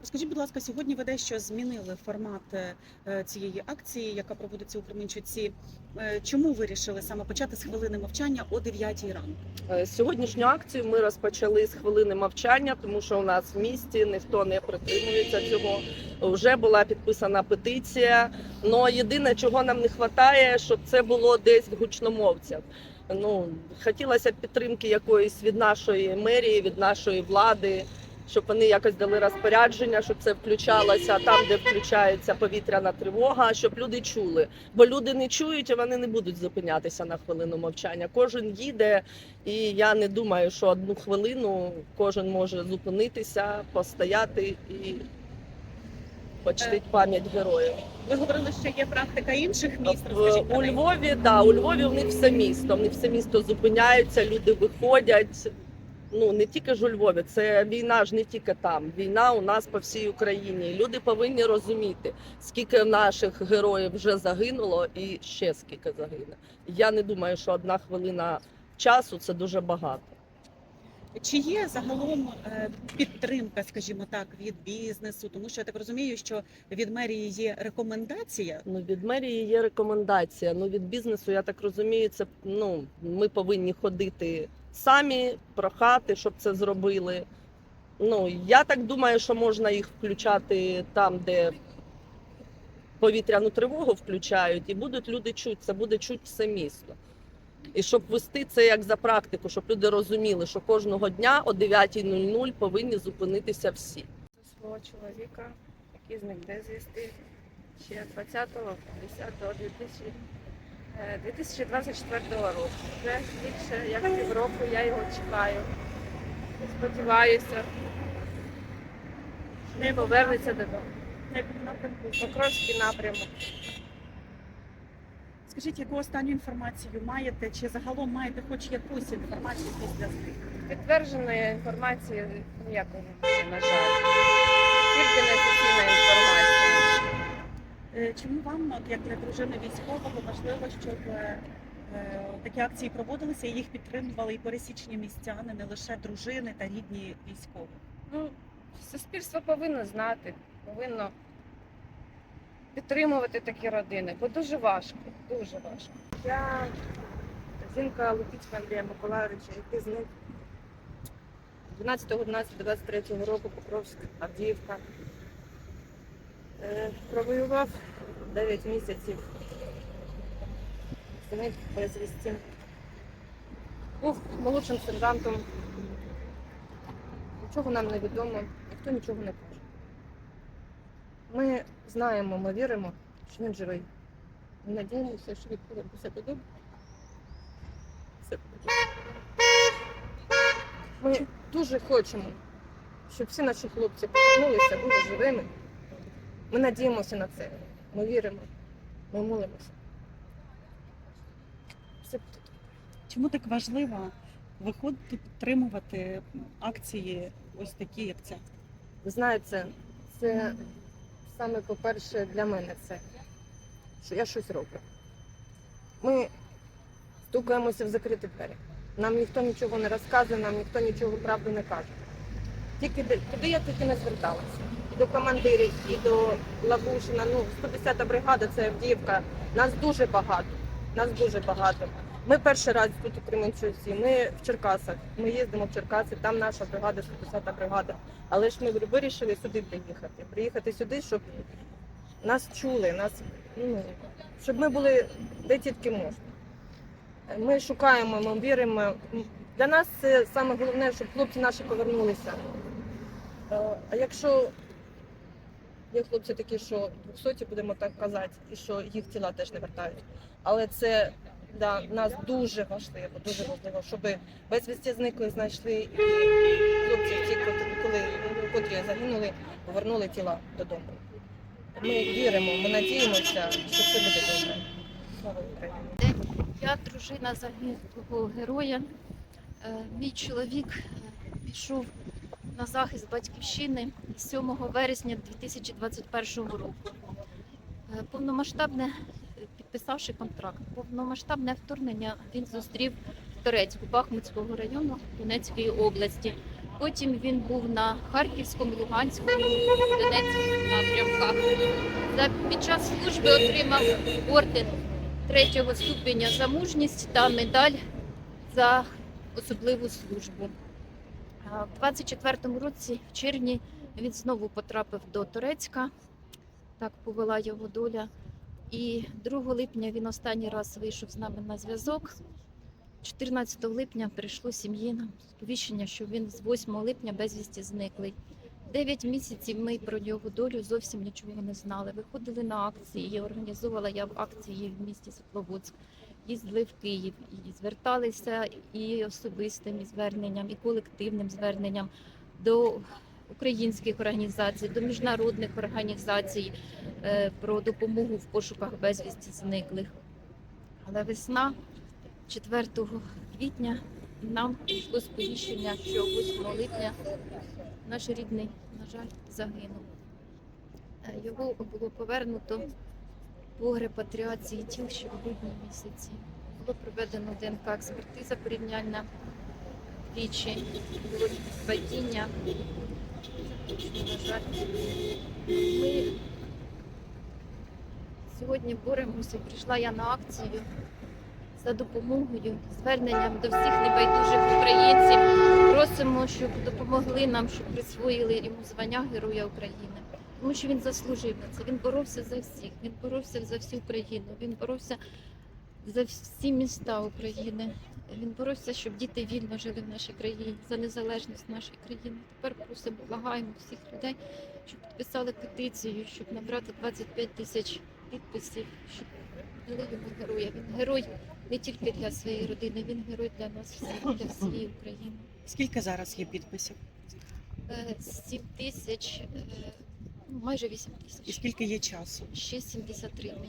Розкажіть, будь ласка, сьогодні ви дещо змінили формат е, цієї акції, яка проводиться у Кременчуці. Е, Чому вирішили саме почати з хвилини мовчання о 9 ранку? Е, Сьогоднішню акцію ми розпочали з хвилини мовчання, тому що у нас в місті ніхто не притримується цього. Вже була підписана петиція. Но єдине, чого нам не вистачає, щоб це було десь в гучномовцях. Ну хотілося б підтримки якоїсь від нашої мерії, від нашої влади, щоб вони якось дали розпорядження, щоб це включалося там, де включається повітряна тривога, щоб люди чули. Бо люди не чують, і вони не будуть зупинятися на хвилину мовчання. Кожен їде, і я не думаю, що одну хвилину кожен може зупинитися, постояти і почтить пам'ять героїв. Ви говорили, що є практика інших міст. В, Розкажіть у. Львові, да, у Львові у них все місто. Вони все місто зупиняються, люди виходять. Ну не тільки ж у Львові, це війна ж не тільки там. Війна у нас по всій Україні. Люди повинні розуміти, скільки наших героїв вже загинуло, і ще скільки загине. Я не думаю, що одна хвилина часу це дуже багато. Чи є загалом е, підтримка, скажімо так, від бізнесу? Тому що я так розумію, що від мерії є рекомендація. Ну від мерії є рекомендація. Ну від бізнесу, я так розумію, це ну ми повинні ходити самі, прохати, щоб це зробили. Ну я так думаю, що можна їх включати там, де повітряну тривогу включають, і будуть люди чути. Це буде чути все місто. І щоб вести це як за практику, щоб люди розуміли, що кожного дня о 9.00 повинні зупинитися всі. свого чоловіка, який зник безвісти ще 20-го, 10-го, 2000, е, 2024 року. Вже більше як півроку я його чекаю. Сподіваюся, що він повернеться додому. Покровський напрямок. Скажіть, яку останню інформацію маєте? Чи загалом маєте хоч якусь інформацію після знику? Підтвердженої інформації ніякої на жаль. Тільки неофіційна інформація. Е, Чому вам, от як для дружини військового, важливо, щоб е, е, такі акції проводилися і їх підтримували і пересічні містяни, не лише дружини та рідні військових? Ну, суспільство повинно знати, повинно підтримувати такі родини, бо дуже важко, дуже важко. Я жінка Лукіцька Андрія Миколаївича, який зник 12.11.23 року Покровськ, Авдіївка. Е, Провоював 9 місяців. Зник безвісті. Був молодшим сержантом. Нічого нам не відомо, ніхто нічого не каже. Ми знаємо, ми віримо, що він живий. Ми надіємося, що він повернеться додому. Все. Ми дуже хочемо, щоб всі наші хлопці повернулися, були живими. Ми надіємося на це. Ми віримо, ми молимося. Все буде добре. Чому так важливо виходити підтримувати акції ось такі, як ця? Ви знаєте, це саме по-перше для мене це, що я щось роблю. Ми стукаємося в закриті двері. Нам ніхто нічого не розказує, нам ніхто нічого правду не каже. Тільки куди я тільки не зверталася. І до командирів, і до Лавушина. Ну, 110-та бригада це Авдіївка. Нас дуже багато. Нас дуже багато. Ми перший раз тут у Кременчуці, ми в Черкасах. Ми їздимо в Черкаси, там наша бригада, 110-та бригада. Але ж ми вирішили сюди приїхати. Приїхати сюди, щоб нас чули, нас, ну, щоб ми були де тільки можна. Ми шукаємо, ми віримо. Для нас це саме головне, щоб хлопці наші повернулися. А якщо є хлопці такі, що 200, будемо так казати, і що їх тіла теж не вертають. Але це для нас дуже важливо, дуже важливо, щоб безвісті зникли, знайшли і хлопці, ті, коли котрі загинули, повернули тіла додому. Ми віримо, ми надіємося, що все буде добре. Слава Україні! Я дружина загиблого героя. Е, Мій чоловік е, пішов на захист батьківщини 7 вересня 2021 року. Е, Повномасштабне, е, підписавши контракт, повномасштабне вторгнення він зустрів Торецьку Бахмутського району Донецької області. Потім він був на Харківському, Луганському, Донецькому напрямках. За під час служби отримав орден третього ступеня за мужність та медаль за особливу службу. В 24-му році, в червні, він знову потрапив до Турецька. Так повела його доля. І 2 липня він останній раз вийшов з нами на зв'язок. 14 липня прийшло сім'ї нам сповіщення, що він з 8 липня безвісті зниклий. Дев'ять місяців ми про його долю зовсім нічого не знали. Виходили на акції, організовувала я в акції в місті Світловодськ, їздили в Київ і зверталися і особистим зверненням, і колективним зверненням до українських організацій, до міжнародних організацій е, про допомогу в пошуках безвісті зниклих. Але весна 4 квітня нам прийшло сповіщення, що 8 липня наш рідний, на жаль, загинув. Е, Його було повернуто по репатріації тіл ще в грудні місяці. Було проведено ДНК експертиза порівняльна двічі, було падіння. Ми сьогодні боремося. Прийшла я на акцію за допомогою, зверненням до всіх небайдужих українців. Просимо, щоб допомогли нам, щоб присвоїли йому звання Героя України. Тому що він заслужив на це. Він боровся за всіх. Він боровся за всю Україну. Він боровся за всі міста України. Він боровся, щоб діти вільно жили в нашій країні, за незалежність нашої країни. Тепер просимо, благаємо всіх людей, щоб підписали петицію, щоб набрати 25 тисяч підписів, щоб дали йому героя. Він герой не тільки для своєї родини, він герой для нас всіх, для всієї України. Скільки зараз є підписів? Е, 7 тисяч, е, майже 8 І тисяч. скільки є часу? Ще 73 дні.